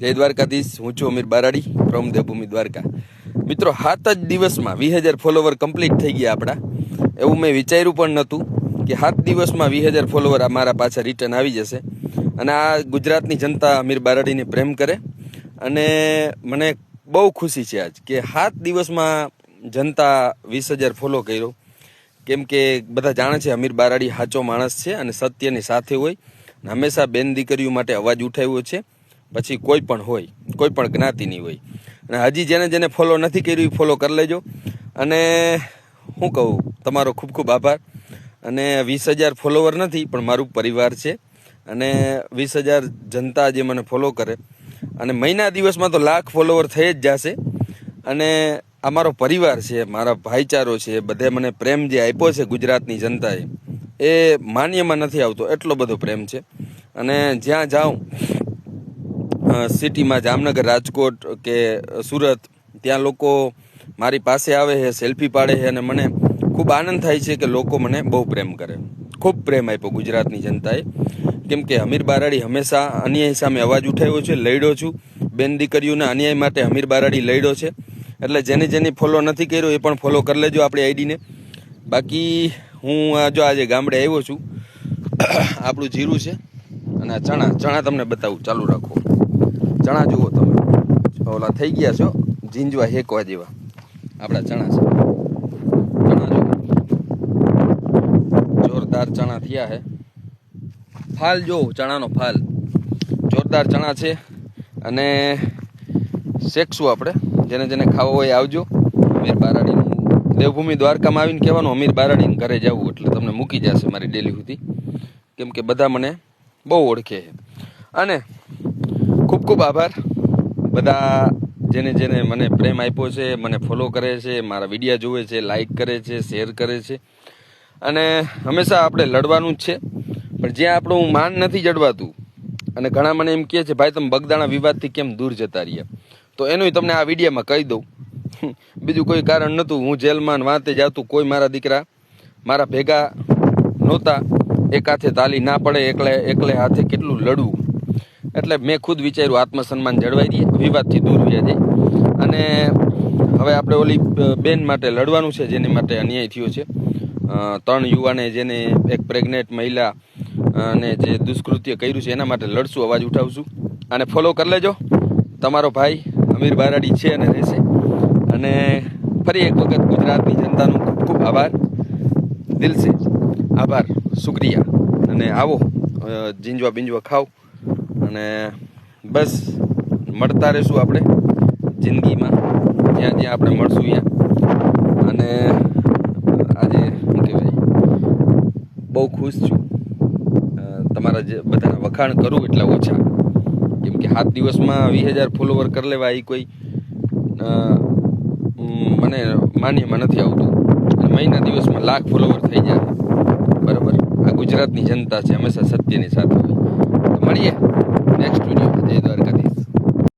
જય દ્વારકાધીશ. હું છું અમીર બારાડી ફ્રોમ દેવભૂમિ દ્વારકા. મિત્રો સાત જ દિવસમાં વીસ હજાર ફોલોવર કમ્પ્લીટ થઈ ગયા આપણા. એવું મેં વિચાર્યું પણ નહોતું કે સાત દિવસમાં વીસ હજાર ફોલોવર મારા પાછા રિટર્ન આવી જશે. અને આ ગુજરાતની જનતા અમીર બારાડીને પ્રેમ કરે. અને મને બહુ ખુશી છે આજ કે સાત દિવસમાં જનતા વીસ હજાર ફોલો કર્યો. કેમ કે બધા જાણે છે અમીર બારાડી સાચો માણસ છે અને સત્યની સાથે હોય. હંમેશા બેન દીકરીઓ માટે અવાજ ઉઠાવ્યો છે. પછી કોઈ પણ હોય, કોઈ પણ જ્ઞાતિની હોય. અને હજી જેને જેને ફોલો નથી કર્યું, એ ફોલો કરી લેજો. અને હું કહું, તમારો ખૂબ ખૂબ આભાર. અને વીસ હજાર ફોલોવર નથી, પણ મારું પરિવાર છે. અને વીસ હજાર જનતા જે મને ફોલો કરે. અને મહિના દિવસમાં તો લાખ ફોલોવર થઈ જ જશે. અને આ મારો પરિવાર છે, મારા ભાઈચારો છે, બધે મને પ્રેમ જે આપ્યો છે ગુજરાતની જનતાએ, એ માન્યમાં નથી આવતો, એટલો બધો પ્રેમ છે. અને જ્યાં જાઉં સિટીમાં જામનગર, રાજકોટ કે સુરત, ત્યાં લોકો મારી પાસે આવે છે, સેલ્ફી પાડે છે અને મને ખૂબ આનંદ થાય છે કે લોકો મને બહુ પ્રેમ કરે. ખૂબ પ્રેમ આપ્યો ગુજરાતની જનતાએ. કેમ કે હમીર બારાડી હંમેશા અન્યાય સામે અવાજ ઉઠાવ્યો છે, લડ્યો છું. બેન દીકરીઓના અન્યાય માટે અમીર બારાડી લડ્યો છે. એટલે જેને જેને ફોલો નથી કર્યો એ પણ ફોલો કરી લેજો આપણી આઈડીને બાકી હું આ જો આજે ગામડે આવ્યો છું, આપણું જીરું છે અને ચણા ચણા તમને બતાવું, ચાલુ રાખો. ચણા જુઓ તમે. ઓલા થઈ ગયા છો ઝીંજવા હેકવા જેવા. આપણા ચણા છે. ચણા જુઓ. જોરદાર ચણા થયા છે ફાલ જો ચણાનો ફાલ. જોરદાર ચણા છે અને શેકશું આપણે. જેને જેને ખાવો હોય આવજો. અમીર બારાડીનું દેવભૂમિ દ્વારકામાં આવીને કહેવાનું, અમીર બારાડીને ઘરે જવું એટલે તમને મૂકી જશે મારી ડેલી સુધી. કેમ કે બધા મને બહુ ઓળખે છે. અને ખૂબ ખૂબ આભાર. બધા જેને જેને મને પ્રેમ આપ્યો છે, મને ફોલો કરે છે, મારા વિડીયા જુએ છે લાઈક કરે છે શેર કરે છે. અને હંમેશા આપણે લડવાનું જ છે. પણ જ્યાં આપણું માન નથી જડવાતું, અને ઘણા મને એમ કહે છે, ભાઈ, તમે બગદાણા વિવાદથી કેમ દૂર જતા રહ્યા? તો એનું તમને આ વિડીયામાં કહી દઉં. બીજું કોઈ કારણ નહોતું હું જેલમાં વાંતે જાતું, કોઈ મારા દીકરા મારા ભેગા નહોતા. એક હાથે તાલી ના પડે, એકલે એકલે હાથે કેટલું લડવું? એટલે મેં ખુદ વિચાર્યું આત્મસન્માન જળવાઈ દઈએ વિવાદથી દૂર રહ્યા જાય અને હવે આપણે ઓલી બેન માટે લડવાનું છે, જેની માટે અન્યાય થયો છે. ત્રણ યુવાને જેને એક પ્રેગ્નેન્ટ મહિલા અને જે દુષ્કૃત્ય કર્યું છે, એના માટે લડશું, અવાજ ઉઠાવશું. અને ફોલો કરી લેજો. તમારો ભાઈ અમીર બારાડી છે અને રહેશે. અને ફરી એક વખત ગુજરાતની જનતાનો ખૂબ ખૂબ આભાર. દિલ આભાર. શુક્રિયા. અને આવો જીંજવા બિંજવા ખાવ અને બસ મળતા રહેશું આપણે જિંદગીમાં. જ્યાં જ્યાં આપણે મળશું ત્યાં. અને આજે શું કહેવાય? બહુ ખુશ છું. તમારા જે બધાના વખાણ કરું એટલા ઓછા. કેમ કે સાત દિવસમાં વીસ હજાર ફોલોવર કરી લેવા એ કોઈ મને માન્યમાં નથી આવતું. અને મહિના દિવસમાં લાખ ફોલોવર થઈ જાય. બરાબર? આ ગુજરાતની જનતા છે, હંમેશા સત્યની સાથે હોય. મળીએ. નેક્સ્ટ વીડિયો જય દ્વારકા